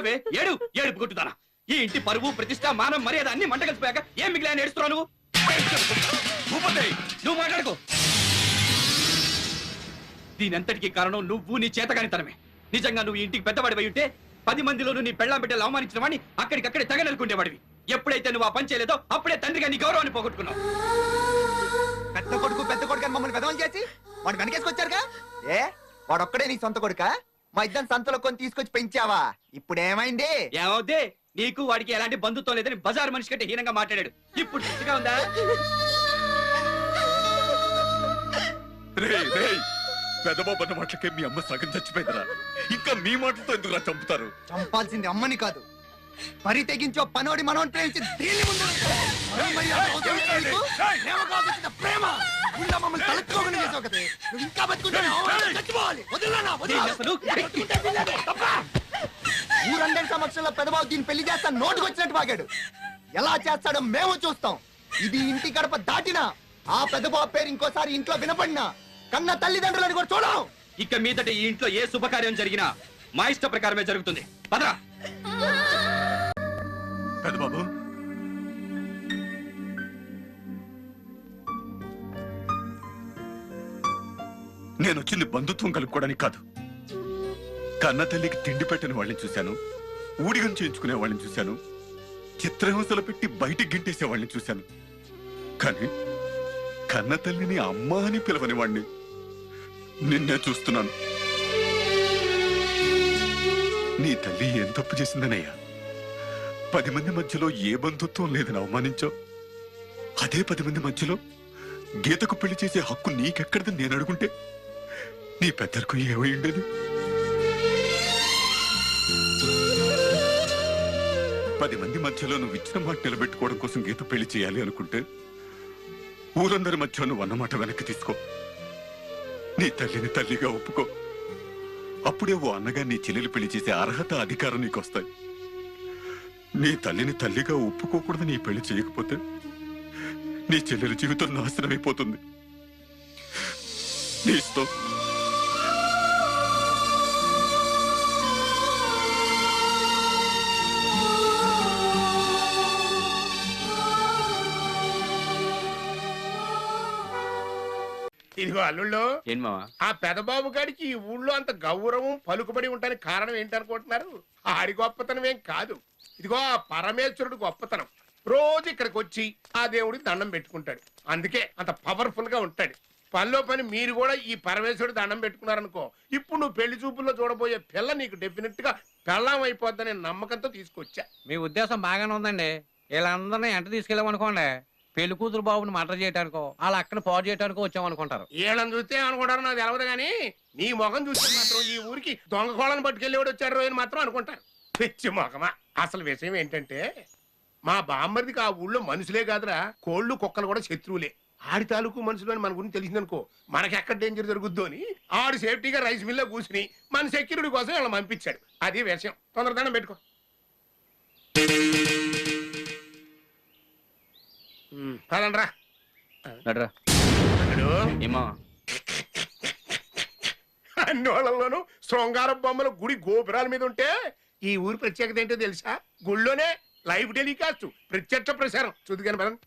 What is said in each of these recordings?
ఏడవే ఏడు ఏడుపు కొట్టుదానా ఈ ఇంటి పరువు ప్రతిష్ట మానం మర్యాద అన్ని మంట కలిసిపోయాక ఏం మిగిలిన ఏడుస్తున్నావు నువ్వు? భూపతి నువ్వు మాట్లాడుకో. దీనంతటికి కారణం నువ్వు నీ చేతగానితనమే. నిజంగా నువ్వు ఇంటికి పెద్దవాడివై ఉంటే పది మందిలోనూ నీ పెళ్ళాం బిడ్డలు అవమానించిన వాడిని అక్కడికక్కడే తగనెలుకుండేవాడివి ఎప్పుడైతే నువ్వు ఆ పని చేయలేదో అప్పుడే తండ్రిగా నీ గౌరవాన్ని పోగొట్టుకున్నావు. పెద్ద కొడుకు పెద్ద కొడుకు అని మమ్మల్ని పెదవం చేసి వాడు వెనకేసుకొచ్చారుగా? ఏ? వాడొక్కడే నీ సొంత కొడుక? మా ఇద్దరు సంతలో కొని తీసుకొచ్చి పెంచావా ఇప్పుడు ఏమైంది ఏమవుతే నీకు వాడికి ఎలాంటి బంధుత్వం లేదని బజార్ మనిషి కంటే హీనంగా మాట్లాడాడు ఇప్పుడు తృప్తిగా ఉందా రేయ్ రేయ్ పెద్దబాబు అన్న మాటలకే మీ అమ్మ సగం చచ్చిపోయిందిరా ఇంకా మీ మాటలతో ఎందుకురా చంపుతారు చంపాల్సింది అమ్మని కాదు పరి తెగించో పనోడి మనోని ప్రేమించి దీని ముందు? ప్రేమ ఊళ్ళో మమ్మల్ని తలెత్తుకోకుండా చేసావు కదే. నువ్వు ఇంకా బతుకుంటే చచ్చిపోవాలి. వదిలేనా? ఊరందరి సమక్షంలో పెదబాబు దీన్ని పెళ్ళి చేస్తా నోటుకు వచ్చినట్టు వాగాడు ఎలా చేస్తాడో మేము చూస్తాం. ఇది ఇంటి గడప దాటినా ఆ పెదబాబు పేరు ఇంకోసారి ఇంట్లో వినపడినా కన్న తల్లిదండ్రులని కూడా చూడం ఇక మీదట ఈ ఇంట్లో ఏ శుభకార్యం జరిగినా మా ఇష్ట ప్రకారమే జరుగుతుంది. పదరా. పెద్దబాబు నేను వచ్చింది బంధుత్వం కలుపుకోవడానికి కాదు. కన్న తల్లికి తిండి పెట్టని వాళ్ళని చూశాను. ఊడిగం చేయించుకునే వాళ్ళని చూశాను. చిత్రహింసలు పెట్టి బయటికి గింటేసే వాళ్ళని చూశాను. కానీ కన్న తల్లిని అమ్మ అని పిలవని వాణ్ణి నిన్నే చూస్తున్నాను. నీ తల్లి ఏం తప్పు చేసిందనయ్యా? పది మంది మధ్యలో ఏ బంధుత్వం లేదని అవమానించావు? అదే పది మంది మధ్యలో గీతకు పెళ్ళి చేసే హక్కు నీకెక్కడదని నేను అడుగుంటే నీ పెద్దలకు ఏమై ఉండదు. పది మంది మధ్యలో నువ్వు ఇచ్చిన మాట నిలబెట్టుకోవడం కోసం గీత పెళ్ళి చేయాలి అనుకుంటే ఊరందరి మధ్య నువ్వు అన్నమాట వెనక్కి తీసుకో. నీ తల్లిని తల్లిగా ఒప్పుకో. అప్పుడే ఓ అన్నగా నీ చెల్లెలు పెళ్ళి చేసే అర్హత అధికారం నీకు వస్తాయి. నీ తల్లిని తల్లిగా ఒప్పుకోకూడదు నీ పెళ్ళి చేయకపోతే నీ చెల్లెల జీవితం నాశనం అయిపోతుంది నీ ఇదిగో అల్లుళ్ళు. ఏం మావా ఆ పెదబాబు గారికి ఈ ఊళ్ళో అంత గౌరవం పలుకుబడి ఉండడానికి కారణం ఏంటనుకుంటున్నారు ఆడి గొప్పతనం ఏం కాదు. ఇదిగో ఆ పరమేశ్వరుడు గొప్పతనం. రోజు ఇక్కడికి వచ్చి ఆ దేవుడికి దండం పెట్టుకుంటాడు. అందుకే అంత పవర్ఫుల్గా ఉంటాడు. పనిలో పని మీరు కూడా ఈ పరమేశ్వరుడు దండం పెట్టుకున్నారనుకో ఇప్పుడు నువ్వు పెళ్ళి చూపుల్లో చూడబోయే పిల్ల నీకు డెఫినెట్గా పెళ్ళం అయిపోద్దనే నమ్మకంతో తీసుకొచ్చా. మీ ఉద్దేశం బాగానే ఉందండి. వీళ్ళందరినీ ఎంట తీసుకెళ్ళామనుకోండి. పెళ్ళి కూతురు బాబుని మర్డర్ చేయడానికో వాళ్ళ అక్కడ పాడు చేయడానికో వచ్చామనుకుంటారు వీళ్ళని చూస్తే అనుకుంటారు నాకు తెలవదు కానీ నీ ముఖం చూస్తే మాత్రం ఈ ఊరికి దొంగ కోళ్ళని పట్టుకెళ్ళేవాడు వచ్చారు రోజు మాత్రం అనుకుంటారు. పిచ్చి మొఖమా. అసలు విషయం ఏంటంటే మా బామ్మర్దికి ఆ ఊళ్ళో మనుషులే కాదురా కోళ్ళు కుక్కలు కూడా శత్రువులే. ఆడి తాలూకు మనుషులు అని మన గురించి తెలిసిందనుకో మనకి ఎక్కడ డేంజర్ జరుగుద్దో అని ఆడు సేఫ్టీగా రైస్ మిల్లో కూర్చుని మన సెక్యూరిటీ కోసం వీళ్ళని పంపించాడు. అది విషయం. తొందరదానం పెట్టుకో. పదండ్రా నడరా. అల్లుడు. ఏమా. అన్ని వాళ్ళలోనూ శృంగార బొమ్మలు గుడి గోపురాల మీద ఉంటే ఈ ఊరి ప్రత్యేకత ఏంటో తెలుసా? గుళ్ళోనే లైవ్ టెలికాస్ట్ ప్రత్యక్ష ప్రసారం. చూద్దు కానీ పదండి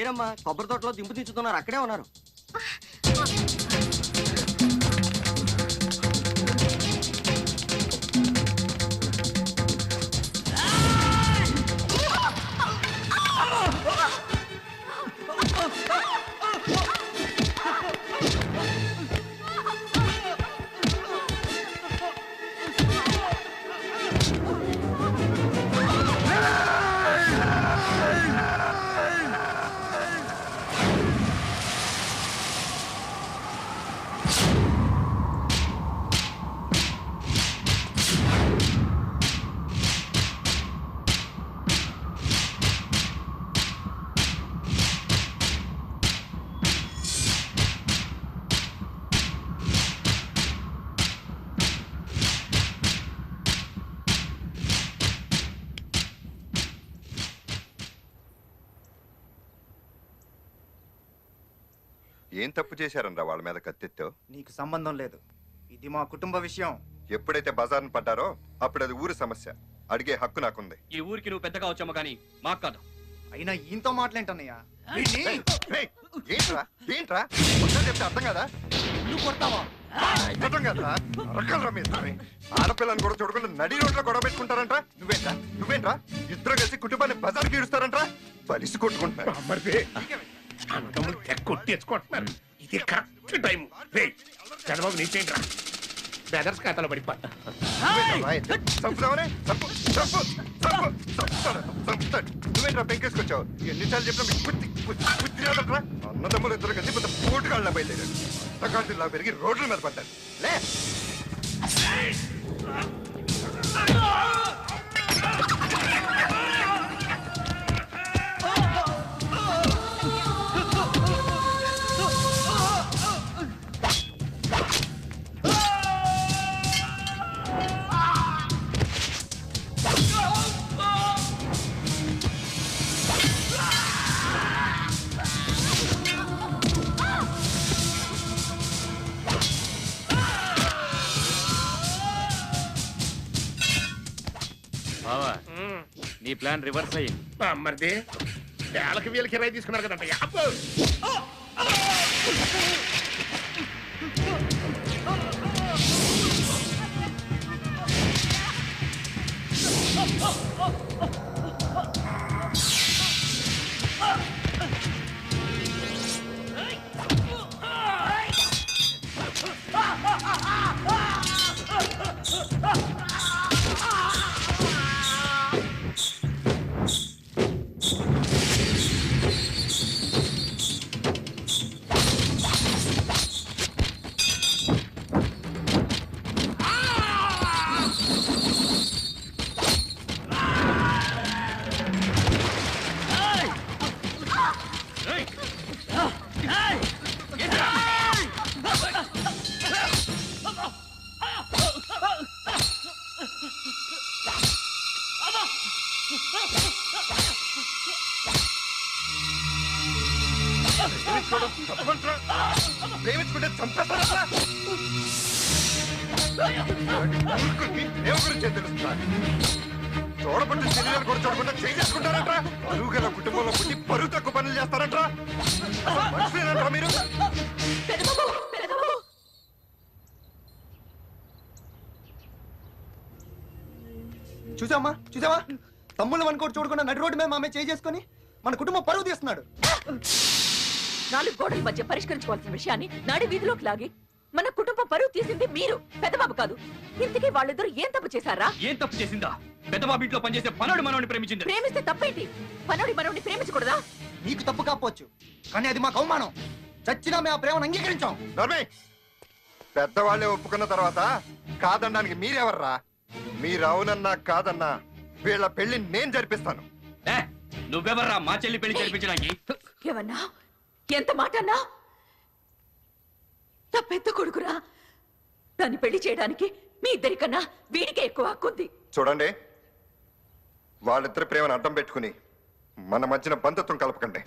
లేరమ్మా కొబ్బరి తోటలో దింపు దించుతున్నారు అక్కడే ఉన్నారు. ఏం తప్పు చేశారనరా వాళ్ళ మీద కత్తెత్తావు నీకు సంబంధం లేదు. ఇది మా కుటుంబ విషయం. ఎప్పుడైతే బజార్ను పడ్డారో అప్పుడు అది ఊరి సమస్య. అడిగే హక్కు నాకుంది. ఈ ఊరికి నువ్వు పెద్దగా వచ్చాము కానీ మాకు కాదు. అయినా ఈయనతో మాట్లాంటన్నయ్యా ఏయ్, ఏయ్, ఏంట్రా? ఏంట్రా? ఒకసారి చెప్తే అర్థం కదా? నువ్వు కొడతావా? అర్థం కదా? రకాలరా మీ ఇద్దరిని. ఆడపిల్లని కూడా చూడకుండా నడి రోడ్లో గొడవ పెట్టుకుంటారంట నువ్వేంట్రా? నువ్వేంట్రా? ఇద్దరు కలిసి కుటుంబాన్ని బజార్కి ఇడుస్తారంట్రా బలిసి కొట్టుకుంటున్నారు. అన్నదమ్ములు తెగ కొట్టేసుకుంటున్నారు ఇది కరెక్ట్ టైం రే చంద్రబాబు నీచేంట్రా బ్రదర్స్ ఖాతాలో పడిపోతా నువ్వేంట్రా పెంకేసుకొచ్చావు? ఎన్నిసార్లు చెప్పినా మీకు బుద్ధి బుద్ధి రాదట్రా? అన్నదమ్ములు ఇద్దరు కలిసి పెద్ద పోటుగాళ్ళ బయలుదేరాడు పుస్తకాటిలా పెరిగి రోడ్ల మీద పడ్డాడు లే! ఈ ప్లాన్ రివర్స్ అయ్యింది బామ్మర్ది వేలకి వీళ్ళకి ఇరవై తీసుకున్నారు కదంట Oh, oh, oh. ప్రేమించుకుంటే చంపేస్తారా గురించి తెలుస్తున్నా చూడబట్టి శరీరాలు కూడా చూడకుండా చేసుకుంటారంట్రా. పరువు గల కుటుంబంలో పుట్టి పరువు తక్కువ పనులు మనుషులేనంట్రా మీరు? చూసావా? చూసావా? తమ్ముళ్ళు అనుకోటి చూడకుండా నడి రోడ్డు మీద మామే చేయి చేసుకొని మన కుటుంబం పరువు తీస్తున్నాడు. నాలుగు గోడల మధ్య పరిష్కరించుకోవాల్సిన విషయాన్ని నడి వీధిలోకి లాగి మన కుటుంబం పరువు తీసింది మీరు. పెద్దబాబు కాదు. ఇంతకీ వాళ్ళిద్దరు ఏం తప్పు చేశారా? ఏం తప్పు చేసిందా? పెద్దబాబు ఇంట్లో పనిచేసే పనుడు మనవని ప్రేమించింది. ప్రేమిస్తే తప్పేంటి? పనోడి మనోడిని ప్రేమించకూడదా? నీకు తప్పు కాకపోవచ్చు. కానీ అది మాకు అవమానం. చచ్చినా మేము ఆ ప్రేమను అంగీకరించాం. నర్మే పెద్దవాళ్ళే ఒప్పుకున్న తర్వాత కాదనడానికి మీరెవర్రా? మీరు అవునన్నా కాదన్నా వీళ్ళ పెళ్ళి నేను జరిపిస్తాను. ఏ, నువ్వెవర్రా? మా చెల్లి పెళ్ళి జరిపించడానికి. ఏమన్నా? ఎంత మాట అన్నా? నా పెద్ద కొడుకురా దాన్ని పెళ్ళి చేయడానికి మీ ఇద్దరికన్నా వీడికే ఎక్కువ హక్కుంది చూడండి వాళ్ళిద్దరి ప్రేమను అడ్డం పెట్టుకుని మన మధ్యన బంధుత్వం కలపకండి.